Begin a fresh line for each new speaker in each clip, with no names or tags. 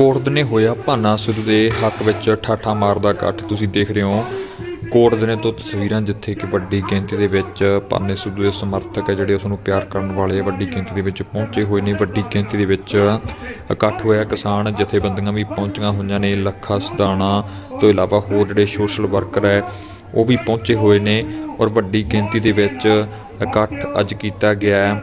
ਕੋਟਦ ਨੇ ਹੋਇਆ ਭਾਨਾ ਸਿੱਧੂ ਦੇ ਹੱਕ ਵਿੱਚ ਠਾਠਾ ਮਾਰਦਾ ਇਕੱਠ। ਤੁਸੀਂ ਦੇਖ ਰਹੇ ਹੋ ਕੋਟਦ ਨੇ ਤੋਂ ਤਸਵੀਰਾਂ ਜਿੱਥੇ ਕਿ ਵੱਡੀ ਗਿਣਤੀ ਦੇ ਵਿੱਚ ਭਾਨੇ ਸਿੱਧੂ ਦੇ ਸਮਰਥਕ ਹੈ ਜਿਹੜੇ ਉਸ ਨੂੰ ਪਿਆਰ ਕਰਨ ਵਾਲੇ ਵੱਡੀ ਗਿਣਤੀ ਦੇ ਵਿੱਚ ਪਹੁੰਚੇ ਹੋਏ ਨੇ। ਵੱਡੀ ਗਿਣਤੀ ਦੇ ਵਿੱਚ ਇਕੱਠ ਹੋਇਆ ਕਿਸਾਨ, ਜਥੇਬੰਦੀਆਂ ਵੀ ਪਹੁੰਚੀਆਂ ਹੋਈਆਂ ਨੇ। ਲੱਖਾ ਸਦਾਣਾ ਤੋਂ ਇਲਾਵਾ ਹੋਰ ਜਿਹੜੇ ਸੋਸ਼ਲ ਵਰਕਰ ਹੈ ਉਹ ਵੀ ਪਹੁੰਚੇ ਹੋਏ ਨੇ ਔਰ ਵੱਡੀ ਗਿਣਤੀ ਦੇ ਵਿੱਚ ਇਕੱਠ ਅੱਜ ਕੀਤਾ ਗਿਆ। ਹੈ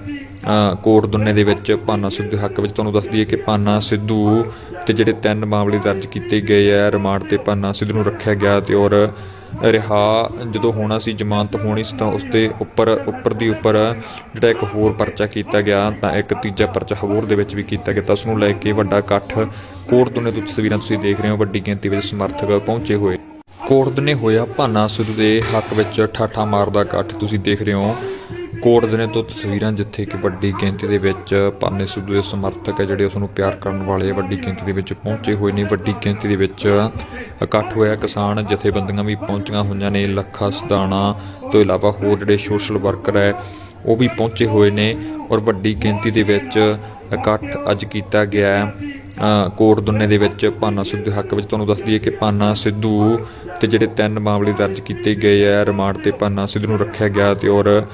ਕੋਟ ਦੁੰਨੇ ਦੇ ਵਿੱਚ ਪਾਨਾ ਸਿੱਧੂ ਦੇ ਹੱਕ ਵਿੱਚ। ਤੁਹਾਨੂੰ ਦੱਸ ਦਈਏ ਕਿ ਪਾਨਾ ਸਿੱਧੂ ਤੇ ਜਿਹੜੇ ਤਿੰਨ ਮਾਮਲੇ ਦਰਜ ਕੀਤੇ ਗਏ ਆ, ਰਿਮਾਂਡ ਤੇ ਭਾਨਾ ਸਿੱਧੂ ਨੂੰ ਰੱਖਿਆ ਗਿਆ ਤੇ ਔਰ ਰਿਹਾ ਜਦੋਂ ਹੋਣਾ ਸੀ ਜ਼ਮਾਨਤ ਹੋਣੀ ਸੀ ਤਾਂ ਉਸ ਤੇ ਉੱਪਰ ਉੱਪਰ ਦੀ ਉੱਪਰ ਜਿਹੜਾ ਇੱਕ ਹੋਰ ਪਰਚਾ ਕੀਤਾ ਗਿਆ ਤਾਂ ਇੱਕ ਤੀਜਾ ਪਰਚਾ ਹੋਰ ਦੇ ਵਿੱਚ ਵੀ ਕੀਤਾ ਗਿਆ। ਤਾਂ ਉਸ ਨੂੰ ਲੈ ਕੇ ਵੱਡਾ ਇਕੱਠ ਕੋਰਟ ਦੁੰਨੇ ਤੋਂ, ਤਸਵੀਰਾਂ ਤੁਸੀਂ ਦੇਖ ਰਹੇ ਹੋ, ਵੱਡੀ ਗਿਣਤੀ ਵਿੱਚ ਸਮਰਥਕ ਪਹੁੰਚੇ ਹੋਏ। ਕੋਰਟ ਨੇ ਹੋਇਆ ਭਾਨਾ ਸਿੱਧੂ ਦੇ ਹੱਕ ਵਿੱਚ ਠਾਠਾ ਮਾਰਦਾ ਇਕੱਠ, ਤੁਸੀਂ ਦੇਖ ਰਹੇ ਹੋ। ਕੋਟਦ ਨੇ ਤੋਂ ਤਸਵੀਰਾਂ ਜਿੱਥੇ ਕਿ ਵੱਡੀ ਗਿਣਤੀ ਦੇ ਵਿੱਚ ਭਾਨੇ ਸਿੱਧੂ ਦੇ ਸਮਰਥਕ ਹੈ ਜਿਹੜੇ ਉਸ ਨੂੰ ਪਿਆਰ ਕਰਨ ਵਾਲੇ ਵੱਡੀ ਗਿਣਤੀ ਦੇ ਵਿੱਚ ਪਹੁੰਚੇ ਹੋਏ ਨੇ। ਵੱਡੀ ਗਿਣਤੀ ਦੇ ਵਿੱਚ ਇਕੱਠ ਹੋਇਆ ਕਿਸਾਨ ਜਥੇਬੰਦੀਆਂ ਵੀ ਪਹੁੰਚੀਆਂ ਹੋਈਆਂ ਨੇ। ਲੱਖਾ ਸਦਾਣਾ ਤੋਂ ਇਲਾਵਾ ਹੋਰ ਜਿਹੜੇ ਸੋਸ਼ਲ ਵਰਕਰ ਹੈ ਉਹ ਵੀ ਪਹੁੰਚੇ ਹੋਏ ਨੇ ਔਰ ਵੱਡੀ ਗਿਣਤੀ ਦੇ ਵਿੱਚ ਇਕੱਠ ਅੱਜ ਕੀਤਾ ਗਿਆ ਹੈ। ਅ, ਦੁੰਨੇ ਦੇ ਵਿੱਚ ਪਾਨਾ ਸਿੱਧੂ ਦੇ ਹੱਕ ਵਿੱਚ। ਤੁਹਾਨੂੰ ਦੱਸ ਦਈਏ ਕਿ ਪਾਨਾ ਸਿੱਧੂ ਤੇ ਜਿਹੜੇ ਤਿੰਨ ਮਾਮਲੇ ਦਰਜ ਕੀਤੇ ਗਏ ਆ ਰਿਮਾਂਡ ਤੇ ਪਾਨਾ ਸਿੱਧੂ ਨੂੰ ਰੱਖਿਆ ਗਿਆ ਤੇ ਔਰ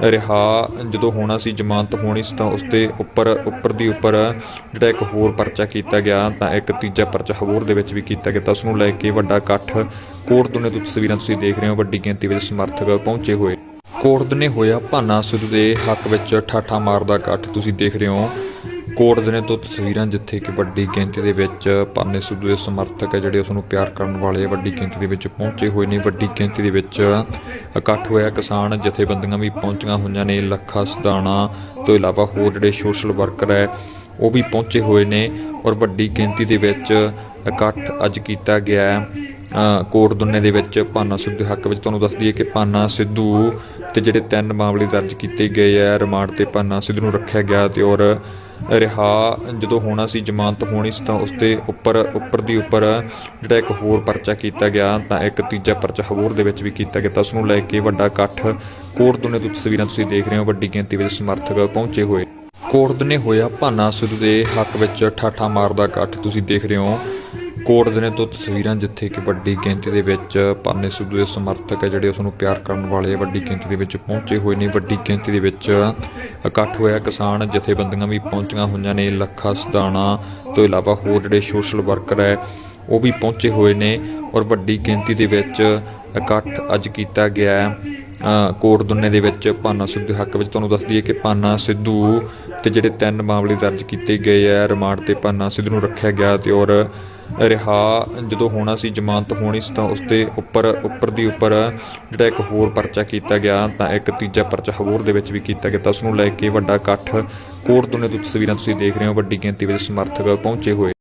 ਰਿਹਾ ਜਦੋਂ ਹੋਣਾ ਸੀ ਜ਼ਮਾਨਤ ਹੋਣੀ ਸੀ ਤਾਂ ਉਸ ਤੇ ਉੱਪਰ ਉੱਪਰ ਦੀ ਉੱਪਰ ਜਿਹੜਾ ਇੱਕ ਹੋਰ ਪਰਚਾ ਕੀਤਾ ਗਿਆ, ਤਾਂ ਇੱਕ ਤੀਜਾ ਪਰਚਾ ਹੋਰ ਦੇ ਵਿੱਚ ਵੀ ਕੀਤਾ ਗਿਆ। ਤਾਂ ਉਸ ਨੂੰ ਲੈ ਕੇ ਵੱਡਾ ਇਕੱਠ ਕੋਟ ਦੁਨੇ ਤੋਂ ਤਸਵੀਰਾਂ ਤੁਸੀਂ ਦੇਖ ਰਹੇ ਹੋ, ਵੱਡੀ ਗਿਣਤੀ ਵਿੱਚ ਸਮਰਥਕ ਪਹੁੰਚੇ ਹੋਏ। ਕੋਟਦ ਨੇ ਹੋਇਆ ਭਾਨਾ ਸਿੱਧੂ ਦੇ ਹੱਕ ਵਿੱਚ ਠਾਠਾ ਮਾਰਦਾ ਇਕੱਠ, ਤੁਸੀਂ ਦੇਖ ਰਹੇ ਹੋ। ਕੋਟਦ ਨੇ ਤੋਂ ਤਸਵੀਰਾਂ ਜਿੱਥੇ ਕਿ ਵੱਡੀ ਗਿਣਤੀ ਦੇ ਵਿੱਚ ਭਾਨੇ ਸਿੱਧੂ ਦੇ ਸਮਰਥਕ ਹੈ ਜਿਹੜੇ ਉਸ ਨੂੰ ਪਿਆਰ ਕਰਨ ਵਾਲੇ ਵੱਡੀ ਗਿਣਤੀ ਦੇ ਵਿੱਚ ਪਹੁੰਚੇ ਹੋਏ ਨੇ। ਵੱਡੀ ਗਿਣਤੀ ਦੇ ਵਿੱਚ ਇਕੱਠ ਹੋਇਆ ਕਿਸਾਨ ਜਥੇਬੰਦੀਆਂ ਵੀ ਪਹੁੰਚੀਆਂ ਹੋਈਆਂ ਨੇ ਲੱਖਾ ਸਦਾਣਾ ਤੋਂ ਇਲਾਵਾ ਹੋਰ ਜਿਹੜੇ ਸੋਸ਼ਲ ਵਰਕਰ ਹੈ ਉਹ ਵੀ ਪਹੁੰਚੇ ਹੋਏ ਨੇ ਔਰ ਵੱਡੀ ਗਿਣਤੀ ਦੇ ਵਿੱਚ ਇਕੱਠ ਅੱਜ ਕੀਤਾ ਗਿਆ ਹੈ। ਅ, ਕੋਟ ਦੁੰਨੇ ਦੇ ਵਿੱਚ ਪਾਨਾ ਸਿੱਧੂ ਦੇ ਹੱਕ ਵਿੱਚ ਤੁਹਾਨੂੰ ਦੱਸ ਦਈਏ ਕਿ ਪਾਨਾ ਸਿੱਧੂ ਤੇ ਜਿਹੜੇ ਤਿੰਨ ਮਾਮਲੇ ਦਰਜ ਕੀਤੇ ਗਏ ਆ ਰਿਮਾਂਡ ਤੇ ਪਾਨਾ ਸਿੱਧੂ ਨੂੰ ਰੱਖਿਆ ਗਿਆ ਤੇ ਔਰ ਰਿਹਾ ਜਦੋਂ ਹੋਣਾ ਸੀ ਜ਼ਮਾਨਤ ਹੋਣੀ ਸੀ ਤਾਂ ਉਸ ਤੇ ਉੱਪਰ ਉੱਪਰ ਦੀ ਉੱਪਰ ਜਿਹੜਾ ਇੱਕ ਹੋਰ ਪਰਚਾ ਕੀਤਾ ਗਿਆ, ਤਾਂ ਇੱਕ ਤੀਜਾ ਪਰਚਾ ਹੋਰ ਦੇ ਵਿੱਚ ਵੀ ਕੀਤਾ ਗਿਆ। ਤਾਂ ਉਸ ਨੂੰ ਲੈ ਕੇ ਵੱਡਾ ਇਕੱਠ ਕੋਟ ਦੁਨੇ ਤੋਂ ਤਸਵੀਰਾਂ ਤੁਸੀਂ ਦੇਖ ਰਹੇ ਹੋ, ਵੱਡੀ ਗਿਣਤੀ ਵਿੱਚ ਸਮਰਥਕ ਪਹੁੰਚੇ ਹੋਏ। ਕੋਟਦ ਨੇ ਹੋਇਆ ਭਾਨਾ ਸਿੱਧੂ ਦੇ ਹੱਕ ਵਿੱਚ ਠਾਠਾ ਮਾਰਦਾ ਇਕੱਠ। ਤੁਸੀਂ ਦੇਖ ਰਹੇ ਹੋ ਕੋਟਦ ਨੇ ਤੋਂ ਤਸਵੀਰਾਂ ਜਿੱਥੇ ਕਿ ਵੱਡੀ ਗਿਣਤੀ ਦੇ ਵਿੱਚ ਭਾਨੇ ਸਿੱਧੂ ਦੇ ਸਮਰਥਕ ਹੈ ਜਿਹੜੇ ਉਸ ਨੂੰ ਪਿਆਰ ਕਰਨ ਵਾਲੇ ਵੱਡੀ ਗਿਣਤੀ ਦੇ ਵਿੱਚ ਪਹੁੰਚੇ ਹੋਏ ਨੇ। ਵੱਡੀ ਗਿਣਤੀ ਦੇ ਵਿੱਚ ਇਕੱਠ ਹੋਇਆ ਕਿਸਾਨ ਜਥੇਬੰਦੀਆਂ ਵੀ ਪਹੁੰਚੀਆਂ ਹੋਈਆਂ ਨੇ ਲੱਖਾ ਸਦਾਣਾ ਤੋਂ ਇਲਾਵਾ ਹੋਰ ਜਿਹੜੇ ਸੋਸ਼ਲ ਵਰਕਰ ਹੈ ਉਹ ਵੀ ਪਹੁੰਚੇ ਹੋਏ ਨੇ ਔਰ ਵੱਡੀ ਗਿਣਤੀ ਦੇ ਵਿੱਚ ਇਕੱਠ ਅੱਜ ਕੀਤਾ ਗਿਆ ਹੈ। ਅ, ਦੁੰਨੇ ਦੇ ਵਿੱਚ ਪਾਨਾ ਸਿੱਧੂ ਦੇ ਹੱਕ ਵਿੱਚ ਤੁਹਾਨੂੰ ਦੱਸ ਦਈਏ ਕਿ ਪਾਨਾ ਸਿੱਧੂ ਤੇ ਜਿਹੜੇ ਤਿੰਨ ਮਾਮਲੇ ਦਰਜ ਕੀਤੇ ਗਏ ਆ ਰਿਮਾਂਡ ਤੇ ਪਾਨਾ ਸਿੱਧੂ ਨੂੰ ਰੱਖਿਆ ਗਿਆ ਤੇ ਔਰ ਰਿਹਾ। ਜਦੋਂ ਹੋਣਾ ਸੀ ਜ਼ਮਾਨਤ ਹੋਣੀ ਸੀ ਤਾਂ ਉਸ ਤੇ ਉੱਪਰ ਉੱਪਰ ਦੀ ਉੱਪਰ ਜਿਹੜਾ ਇੱਕ ਹੋਰ ਪਰਚਾ ਕੀਤਾ ਗਿਆ, ਤਾਂ ਇੱਕ ਤੀਜਾ ਪਰਚਾ ਹੋਰ ਦੇ ਵਿੱਚ ਵੀ ਕੀਤਾ ਗਿਆ। ਤਾਂ ਉਸ ਨੂੰ ਲੈ ਕੇ ਵੱਡਾ ਇਕੱਠ ਕੋਟ ਦੁੰਨੇ ਤੋਂ ਤਸਵੀਰਾਂ ਤੁਸੀਂ ਦੇਖ ਰਹੇ ਹੋ, ਵੱਡੀ ਗਿਣਤੀ ਵਿੱਚ ਸਮਰਥਕ ਪਹੁੰਚੇ ਹੋਏ।